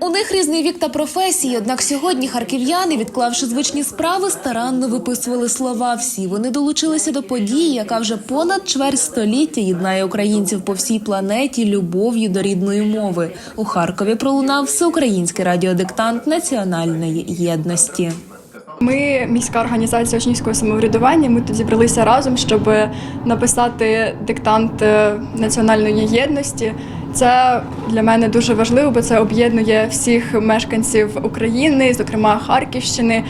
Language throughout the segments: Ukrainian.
У них різний вік та професії, однак сьогодні харків'яни, відклавши звичні справи, старанно виписували слова. Всі вони долучилися до події, яка вже понад чверть століття єднає українців по всій планеті любов'ю до рідної мови. У Харкові пролунав всеукраїнський радіодиктант національної єдності. Ми міська організація учнівського самоврядування. Ми тут зібралися разом, щоб написати диктант е, національної єдності. Це для мене дуже важливо, бо це об'єднує всіх мешканців України, зокрема Харківщини,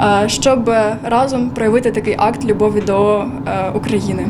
е, щоб разом проявити такий акт любові до е, України.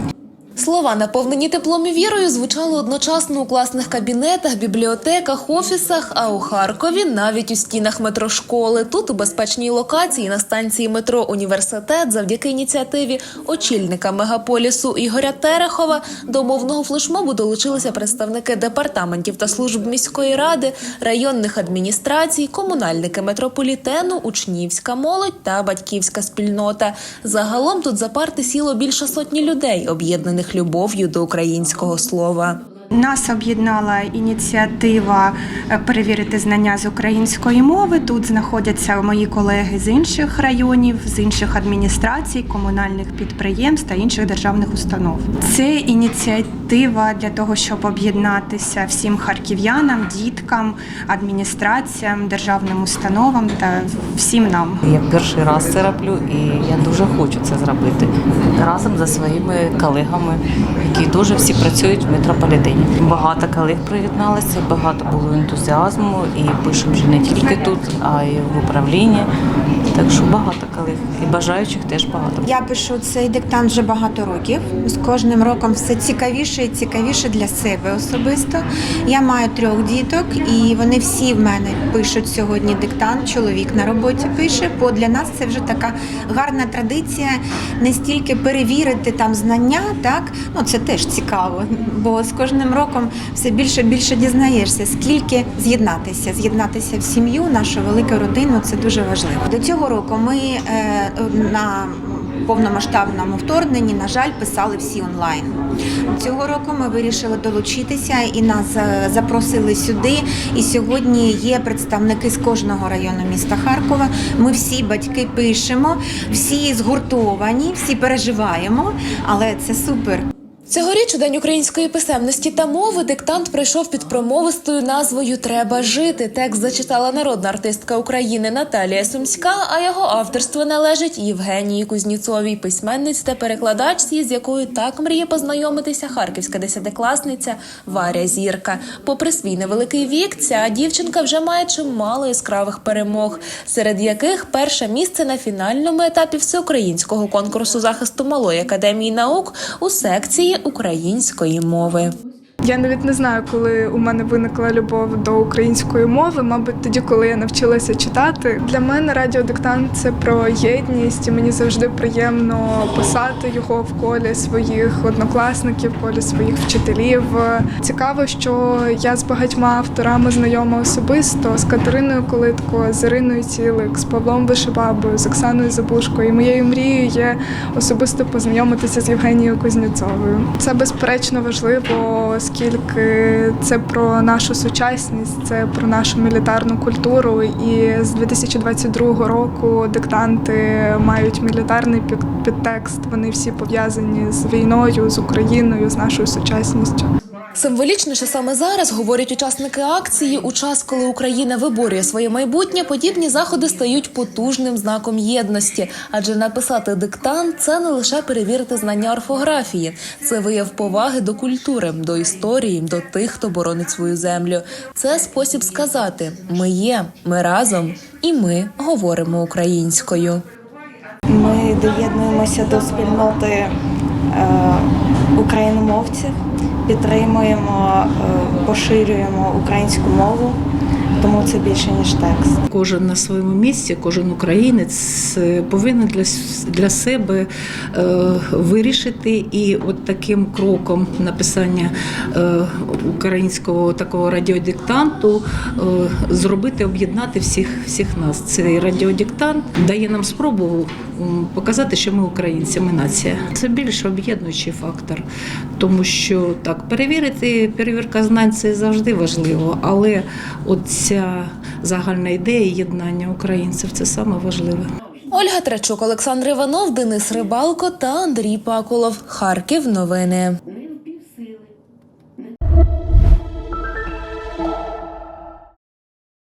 Слова, наповнені теплом і вірою, звучали одночасно у класних кабінетах, бібліотеках, офісах, а у Харкові навіть у стінах метрошколи. Тут у безпечній локації на станції метро Університет, завдяки ініціативі очільника мегаполісу Ігоря Терехова до мовного флешмобу долучилися представники департаментів та служб міської ради, районних адміністрацій, комунальники метрополітену, учнівська молодь та батьківська спільнота. Загалом тут за парти сіло більше сотні людей, об'єднаних любов'ю до українського слова. Нас об'єднала ініціатива е, перевірити знання з української мови. Тут знаходяться мої колеги з інших районів, з інших адміністрацій, комунальних підприємств та інших державних установ. Це ініціатива для того, щоб об'єднатися всім харків'янам, діткам, адміністраціям, державним установам та всім нам. Я перший раз це роблю, і я дуже хочу це зробити разом зі своїми колегами, які дуже всі працюють в метрополітені. Багато колег приєдналися, багато було ентузіазму, і пишемо вже не тільки тут, а й в управлінні. Так що багато колег і бажаючих теж багато. Я пишу цей диктант вже багато років. З кожним роком все цікавіше і цікавіше для себе особисто. Я маю трьох діток, і вони всі в мене пишуть сьогодні диктант. Чоловік на роботі пише. Бо для нас це вже така гарна традиція не стільки перевірити там знання, так ну це теж цікаво, бо з кожним роком все більше і більше дізнаєшся, скільки з'єднатися, з'єднатися в сім'ю, нашу велику родину. Це дуже важливо. До цього року ми е, на повномасштабному вторгненні, на жаль, писали всі онлайн. Цього року ми вирішили долучитися і нас е, запросили сюди. І сьогодні є представники з кожного району міста Харкова. Ми всі батьки пишемо, всі згуртовані, всі переживаємо, але це супер. Цьогоріч у День української писемності та мови диктант прийшов під промовистою назвою Треба жити. Текст зачитала народна артистка України Наталія Сумська, а його авторство належить Євгенії Кузніцовій, письменниці та перекладачці, з якою так мріє познайомитися харківська десятикласниця Варя Зірка. Попри свій невеликий вік, ця дівчинка вже має чимало яскравих перемог, серед яких перше місце на фінальному етапі всеукраїнського конкурсу захисту малої академії наук у секції української мови. Я навіть не знаю, коли у мене виникла любов до української мови, мабуть, тоді, коли я навчилася читати. Для мене радіодиктант це про єдність, і мені завжди приємно писати його в колі своїх однокласників, в колі своїх вчителів. Цікаво, що я з багатьма авторами знайома особисто з Катериною Колитко, з Іриною Цілик, з Павлом Вишибабою, з Оксаною Забушкою. Моєю мрією є особисто познайомитися з Євгенією Кузнєцовою. Це безперечно важливо, оскільки це про нашу сучасність, це про нашу мілітарну культуру. І з 2022 року диктанти мають мілітарний під- підтекст. Вони всі пов'язані з війною, з Україною, з нашою сучасністю. Символічно, що саме зараз говорять учасники акції, у час, коли Україна виборює своє майбутнє, подібні заходи стають потужним знаком єдності. Адже написати диктант це не лише перевірити знання орфографії, це вияв поваги до культури, до історії, до тих, хто боронить свою землю. Це спосіб сказати: ми є, ми разом, і ми говоримо українською. Ми доєднуємося до спільноти україномовців, підтримуємо, е, поширюємо українську мову, тому це більше ніж текст. Кожен на своєму місці, кожен українець повинен для, для себе е, вирішити і от таким кроком написання е, українського такого радіодиктанту е, зробити, об'єднати всіх, всіх нас. Цей радіодиктант дає нам спробу показати, що ми українці, ми нація. Це більш об'єднуючий фактор, тому що так перевірити, перевірка знань це завжди важливо, але от ця загальна ідея єднання українців це саме важливе. Ольга Трачук, Олександр Іванов, Денис Рибалко та Андрій Пакулов. Харків. Новини.